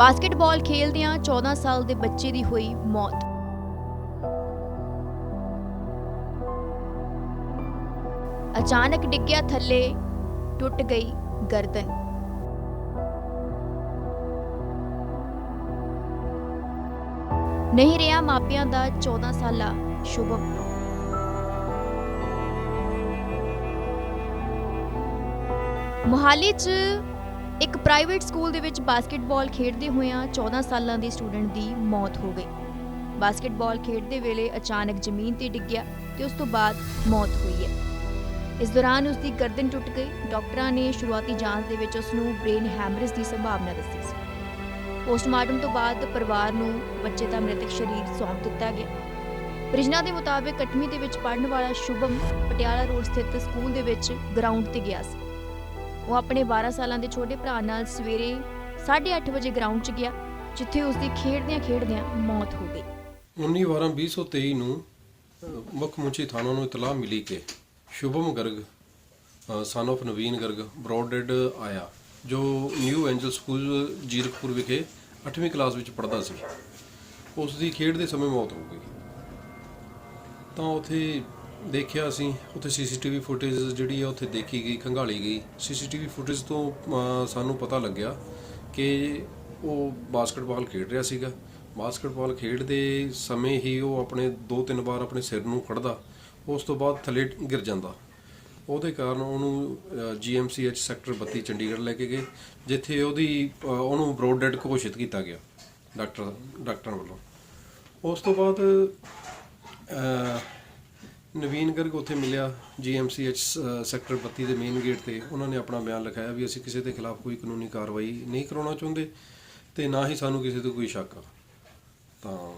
Basketball ਖੇਲਦਿਆਂ 14 ਸਾਲ ਦੇ ਬੱਚੇ ਦੀ ਹੋਈ ਮੌਤ। ਅਚਾਨਕ ਡਿੱਗਿਆ ਥੱਲੇ ਟੁੱਟ ਗਈ ਗਰਦਨ। ਨਹੀਂ ਰਿਹਾ ਮਾਪਿਆਂ ਦਾ 14 ਸਾਲਾ ਸ਼ੁਭਮ ਮੁਹਾਲੀ 'ਚ ਇੱਕ ਪ੍ਰਾਈਵੇਟ ਸਕੂਲ ਦੇ ਵਿੱਚ ਬਾਸਕਟਬਾਲ ਖੇਡਦੇ ਹੋਇਆਂ 14 ਸਾਲਾਂ ਦੀ ਸਟੂਡੈਂਟ ਦੀ ਮੌਤ ਹੋ ਗਈ। ਬਾਸਕਟਬਾਲ ਖੇਡਦੇ ਵੇਲੇ ਅਚਾਨਕ ਜ਼ਮੀਨ ਤੇ ਡਿੱਗਿਆ ਤੇ ਉਸ ਤੋਂ ਬਾਅਦ ਮੌਤ ਹੋਈ ਹੈ। ਇਸ ਦੌਰਾਨ ਉਸ ਦੀ ਗਰਦਨ ਟੁੱਟ ਗਈ। ਡਾਕਟਰਾਂ ਨੇ ਸ਼ੁਰੂਆਤੀ ਜਾਂਚ ਦੇ ਵਿੱਚ ਉਸ ਨੂੰ ਬ੍ਰੇਨ ਹੈਮਰੇਜ ਦੀ ਸੰਭਾਵਨਾ ਦੱਸੀ ਸੀ। ਪੋਸਟਮਾਰਟਮ ਤੋਂ ਬਾਅਦ ਪਰਿਵਾਰ ਨੂੰ ਬੱਚੇ ਦਾ ਮ੍ਰਿਤਕ ਸਰੀਰ ਸੌਂਪ ਦਿੱਤਾ ਗਿਆ। ਪ੍ਰਿਜਨਾ ਦੇ ਮੁਤਾਬਕ 8ਵੀਂ ਦੇ ਵਿੱਚ ਪੜ੍ਹਨ ਵਾਲਾ ਸ਼ੁਭਮ ਪਟਿਆਲਾ ਰੋਡ ਸਥਿਤ ਸਕੂਲ ਦੇ ਵਿੱਚ ਗਰਾਊਂਡ ਤੇ ਗਿਆ ਸੀ। ਉਹ ਆਪਣੇ 12 ਸਾਲਾਂ ਦੇ ਛੋਟੇ ਭਰਾ ਨਾਲ ਸਵੇਰੇ 8:30 ਵਜੇ ਗਰਾਊਂਡ 'ਚ ਗਿਆ, ਜਿੱਥੇ ਉਸ ਦੀ ਖੇਡਦਿਆਂ ਖੇਡਦਿਆਂ ਮੌਤ ਹੋ ਗਈ। 19 12 2023 ਨੂੰ ਮੁੱਖ ਮੁੰਚੀ ਥਾਣਾ ਨੂੰ ਇਤਲਾਹ ਮਿਲੀ ਕਿ ਸ਼ੁਭਮ ਗਰਗ ਸਨ of ਨਵੀਨ ਗਰਗ ਬ੍ਰੌਡਡ ਆਇਆ, ਜੋ ਨਿਊ ਐਂਜਲ ਸਕੂਲ ਜੀਰਕਪੁਰ ਵਿਖੇ 8ਵੀਂ ਕਲਾਸ ਵਿੱਚ ਪੜ੍ਹਦਾ ਸੀ। ਉਸ ਦੀ ਖੇਡ ਦੇ ਸਮੇਂ ਮੌਤ ਹੋ ਗਈ। ਤਾਂ ਉਥੇ ਦੇਖਿਆ ਅਸੀਂ ਉਥੇ ਸੀਸੀਟੀਵੀ ਫੁਟੇਜ ਜਿਹੜੀ ਆ ਉੱਥੇ ਦੇਖੀ ਗਈ ਖੰਗਾਲੀ ਗਈ। ਸੀਸੀਟੀਵੀ ਫੁਟੇਜ ਤੋਂ ਅਹ, ਸਾਨੂੰ ਪਤਾ ਲੱਗਿਆ ਕਿ ਉਹ ਬਾਸਕਟਬਾਲ ਖੇਡ ਰਿਹਾ ਸੀਗਾ। ਬਾਸਕਟਬਾਲ ਖੇਡਦੇ ਸਮੇਂ ਹੀ ਉਹ ਆਪਣੇ ਦੋ ਤਿੰਨ ਵਾਰ ਆਪਣੇ ਸਿਰ ਨੂੰ ਫੜਦਾ ਉਸ ਤੋਂ ਬਾਅਦ ਥੱਲੇ ਗਿਰ ਜਾਂਦਾ। ਉਹਦੇ ਕਾਰਨ ਉਹਨੂੰ ਜੀਐਮਸੀਐਚ ਸੈਕਟਰ 32 ਚੰਡੀਗੜ੍ਹ ਲੈ ਕੇ ਗਏ ਜਿੱਥੇ ਉਹਦੀ ਅਹ, ਉਹਨੂੰ ਬ੍ਰੌਡ ਡੈਡ ਘੋਸ਼ਿਤ ਕੀਤਾ ਗਿਆ ਡਾਕਟਰ ਡਾਕਟਰਾਂ ਵੱਲੋਂ। ਉਸ ਤੋਂ ਬਾਅਦ ਅਹ, ਨਵੀਨ ਗਰਗ ਉੱਥੇ ਮਿਲਿਆ ਜੀਐਮਸੀਐਚ ਸੈਕਟਰ 32 ਦੇ ਮੇਨ ਗੇਟ ਤੇ। ਉਹਨਾਂ ਨੇ ਆਪਣਾ ਬਿਆਨ ਲਿਖਾਇਆ ਵੀ ਅਸੀਂ ਕਿਸੇ ਦੇ ਖਿਲਾਫ ਕੋਈ ਕਾਨੂੰਨੀ ਕਾਰਵਾਈ ਨਹੀਂ ਕਰਾਉਣਾ ਚਾਹੁੰਦੇ ਤੇ ਨਾ ਹੀ ਸਾਨੂੰ ਕਿਸੇ ਤੇ ਕੋਈ ਸ਼ੱਕ ਆ। ਤਾਂ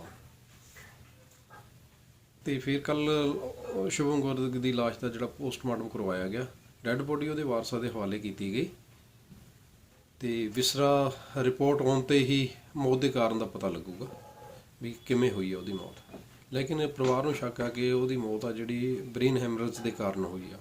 ਤੇ ਫਿਰ ਕੱਲ ਸ਼ੁਭਮ ਗਰਗ ਦੀ ਲਾਸ਼ ਦਾ ਜਿਹੜਾ ਪੋਸਟਮਾਰਟਮ ਕਰਵਾਇਆ ਗਿਆ। ਡੈੱਡ ਬੋਡੀ ਉਹਦੇ ਵਾਰਸਾਂ ਦੇ ਹਵਾਲੇ ਕੀਤੀ ਗਈ। ਤੇ ਵਿਸਰਾ ਰਿਪੋਰਟ ਆਉਣ ਤੇ ਹੀ ਮੌਤ ਦੇ ਕਾਰਨ ਦਾ ਪਤਾ ਲੱਗੂਗਾ ਵੀ ਕਿਵੇਂ ਹੋਈ ਹੈ ਉਹਦੀ ਮੌਤ। ਲੇਕਿਨ ਪਰਿਵਾਰ ਨੂੰ ਸ਼ੱਕ ਆ ਕਿ ਉਹਦੀ ਮੌਤ ਆ ਜਿਹੜੀ ਬ੍ਰੇਨ ਹੈਮਰੇਜ ਦੇ ਕਾਰਨ ਹੋਈ ਆ।